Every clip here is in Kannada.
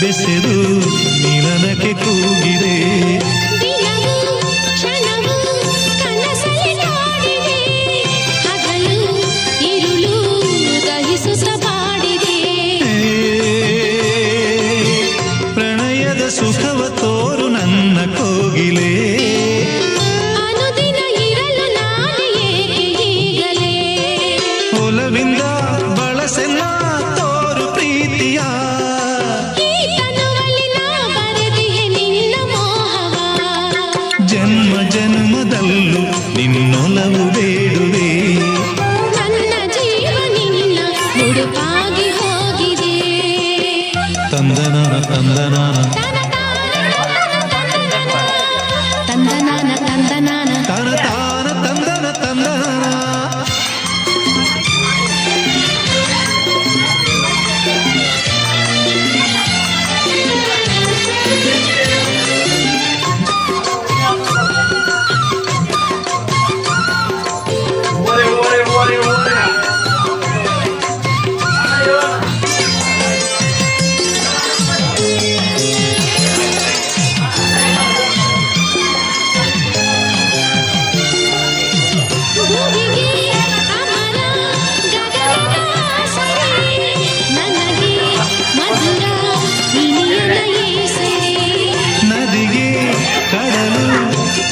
ಬೆಸೆದು ಮಿಲನಕ್ಕೆ ಕೂಗಿದೆ.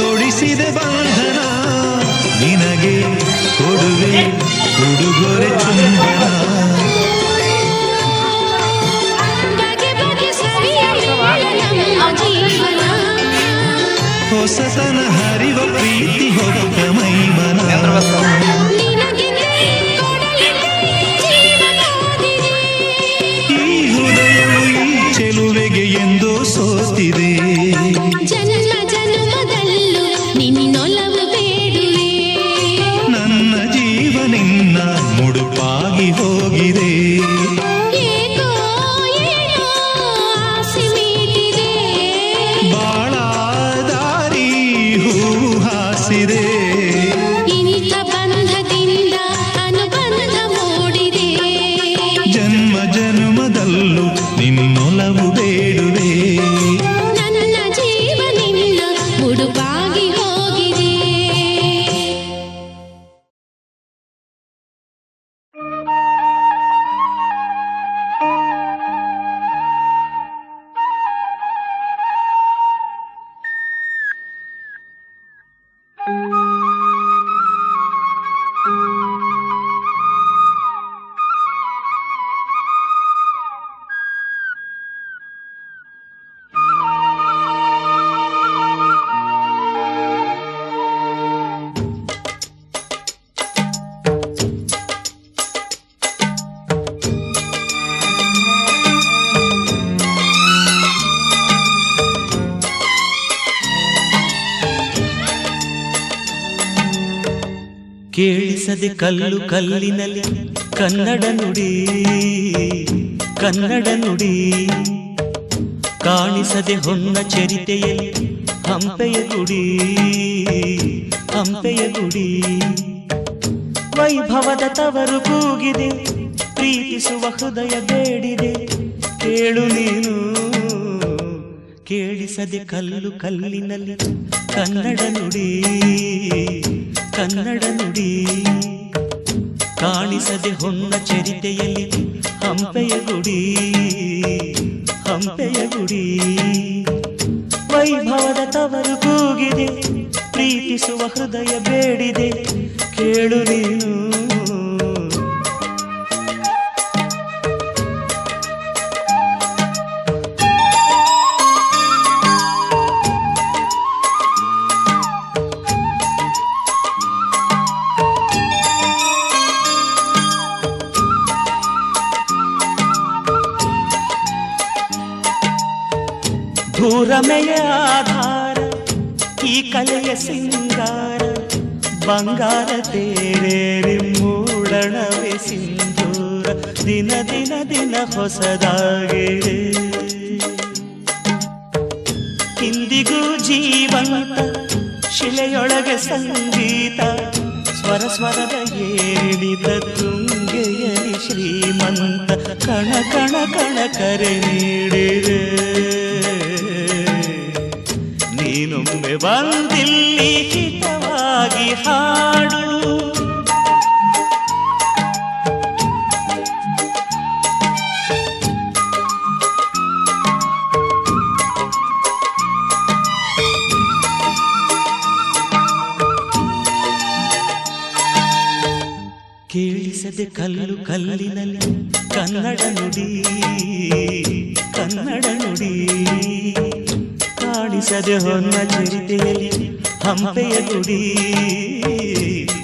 ತೊಡಿಸಿದ ಬಂಧನ ನಿನಗೆ ಕೊಡುವೆ ಉಡುಗೊರೆ ಚುಂಬನ ಹೊಸತನ ಹರಿವ ಪ್ರೀತಿ ಹೊಕ್ಕ ಮೈಮನ ಕೇಳಿಸದೆ ಕಲ್ಲು ಕಲ್ಲಿನಲ್ಲಿ ಕನ್ನಡ ನುಡಿ ಕನ್ನಡ ನುಡಿ. ಕಾಣಿಸದೆ ಹೊನ್ನ ಚರಿತೆಯಲ್ಲಿ ಹಂಪೆಯ ಗುಡಿ ಹಂಪೆಯ ಗುಡಿ. ವೈಭವದ ತವರು ಕೂಗಿದೆ, ಪ್ರೀತಿಸುವ ಹೃದಯ ಬೇಡಿದೆ. ಕೇಳು ನೀನು, ಕೇಳಿಸದೆ ಕಲ್ಲು ಕಲ್ಲಿನಲ್ಲಿ ಕನ್ನಡ ನುಡಿ. ಕನ್ನಡ ನುಡಿ ಕಾಣಿಸದೆ ಹೊನ್ನ ಚರಿತೆಯಲ್ಲಿ ಹಂಪೆಯ ಗುಡಿ ಹಂಪೆಯ ಗುಡಿ. ವೈಭವದ ತವರು ಕೂಗಿದೆ, ಪ್ರೀತಿಸುವ ಹೃದಯ ಬೇಡಿದೆ, ಕೇಳು ನೀನು. ಸಿಂಗಾರ, ಬಂಗಾರ ತೇರೇರಿ ಮೂಡಣವೇ ಸಿಂಧೂರ, ದಿನ ದಿನ ದಿನ ಹೊಸದಾಗಿದೆ. ಇಂದಿಗೂ ಜೀವಂತ ಶಿಲೆಯೊಳಗೆ ಸಂಗೀತ, ಸ್ವರ ಸ್ವರದ ಏರಿದ ತುಂಗೆಯಲಿ ಶ್ರೀಮಂತ, ಕಣ ಕಣ ಕಣ ಕರೆ ನೀಡಿದೆ. ಬಂದಿಲ್ಲಿ ಹಿತವಾಗಿ ಹಾಡು ಕೇಳಿಸದೆ ಕಲ್ಲು ಕಲ್ಲಿನಲ್ಲಿ ಕನ್ನಡ ನುಡಿ ಕನ್ನಡ ನುಡಿ. ಕಾಣಿಸದೆ ಹೊನ್ನ ಚಿರಿತೆಯಲ್ಲಿ ಹಂಪೆಯ ಗುಡಿ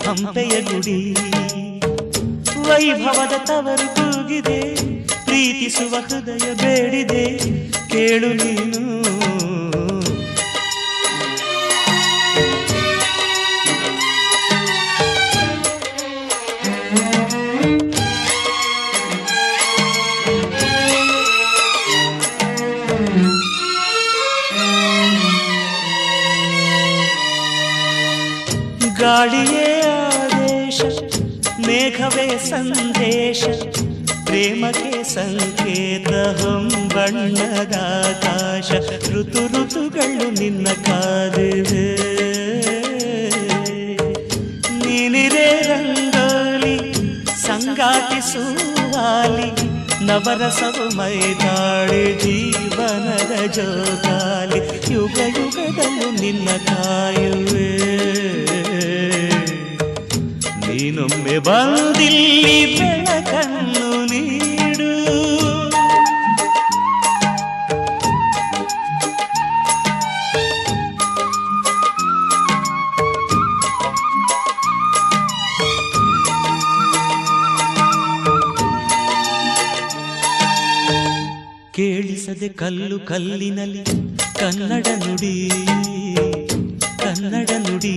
ಹಂಪೆಯ ಗುಡಿ. ವೈಭವದ ತವರು ಕೂಗಿದೆ, ಪ್ರೀತಿಸುವ ಹೃದಯ ಬೇಡಿದೆ. ಕೇಳು ನೀನು. ಗಾಳಿಯೇ ಆದೇಶ ಮೇಘವೇ ಸಂದೇಶ ಪ್ರೇಮಕ್ಕೆ ಸಂಕೇತ ಹೊಂಬಣ್ಣದ ಆಕಾಶ ಋತು ಋತುಗಳು ನಿನ್ನ ಕಾದಿವೆ ನೀನಿರೇ ರಂಗೋಲಿ ಸಂಗಾತಿ ಸುವಾಲಿ ನವರಸವು ಮೈದಾಳಿ ಜೀವನದ ಜೋಗಾಲಿ ಯುಗ ಯುಗದಲ್ಲೂ ನಿನ್ನ ಕಾಯುವೆ ನೀನೊಮ್ಮೆ ಬಂದಿಲ್ಲಿ ಬೆಳಕನ್ನು ನೀಡು. ಕೇಳಿಸದೆ ಕಲ್ಲು ಕಲ್ಲಿನಲ್ಲಿ ಕನ್ನಡ ನುಡಿ ಕನ್ನಡ ನುಡಿ.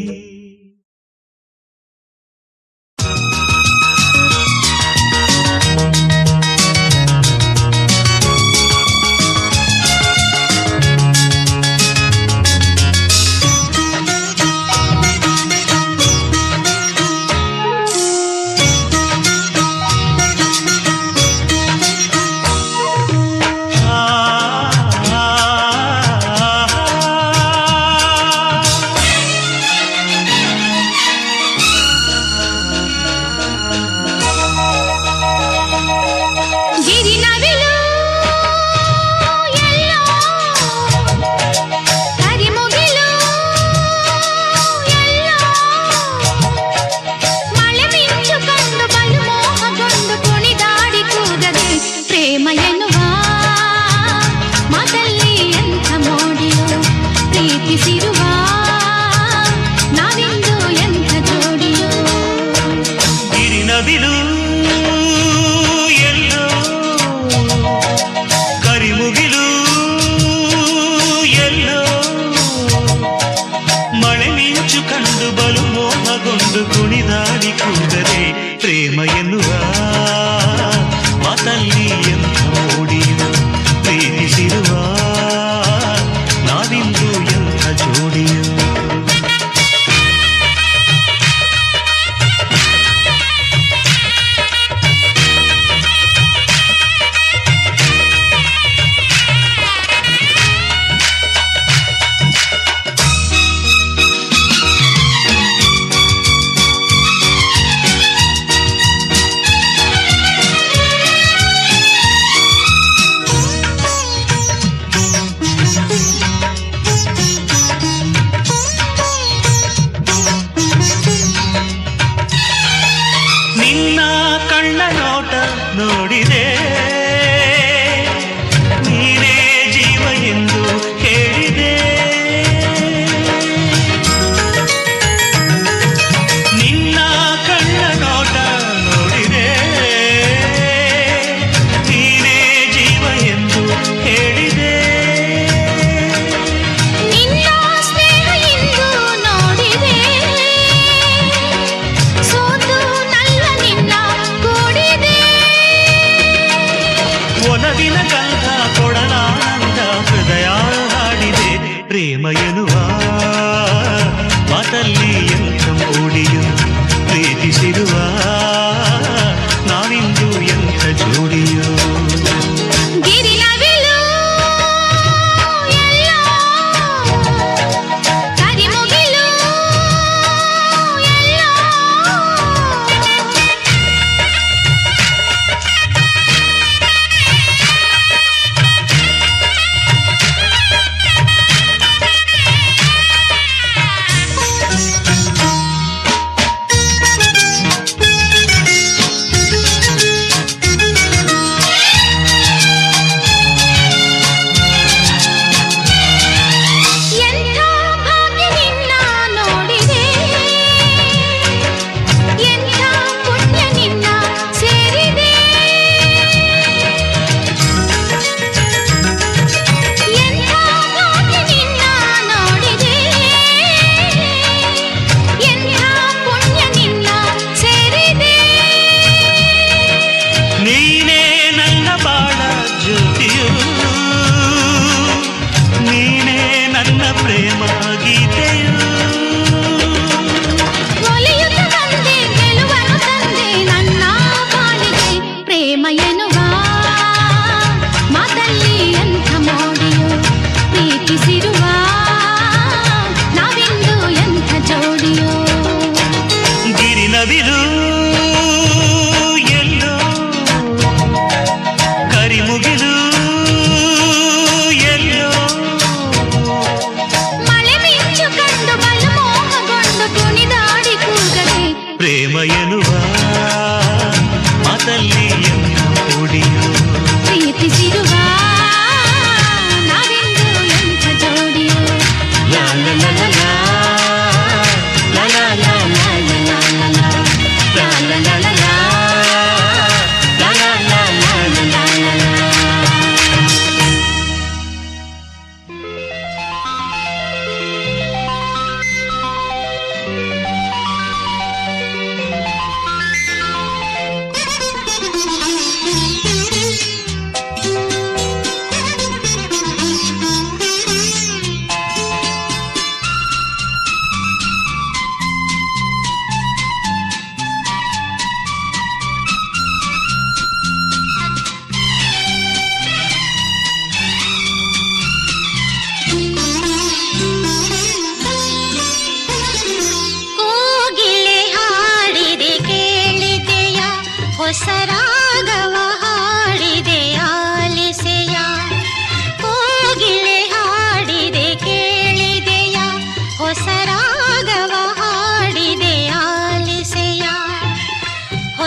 ನಿನ್ನ ಕಣ್ಣ ನೋಟ ನೋಡಿದೆ.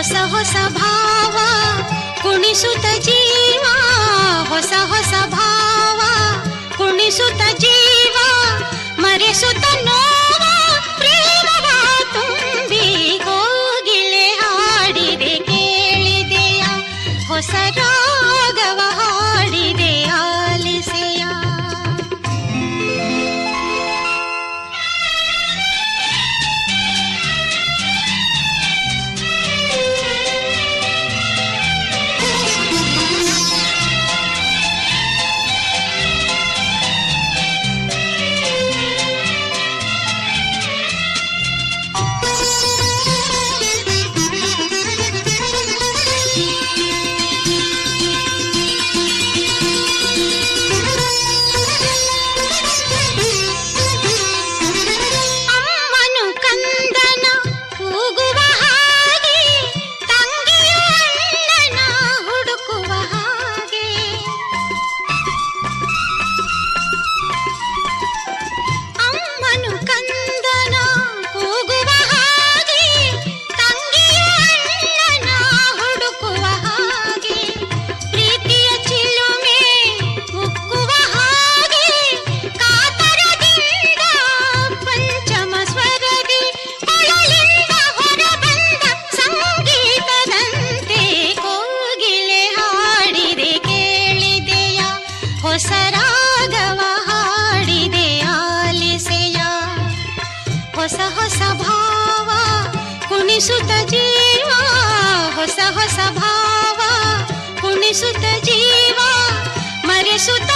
ಹೊಸ ಹೊಸ ಭಾವ सुत ಜೀವ ಹೊಸ ಹೊಸ ಭಾವ सुत ಜೀವ ಮರೆಸುತ್ತ ನೋ सुत जीवा भावा पुणि जीवा मरे सुत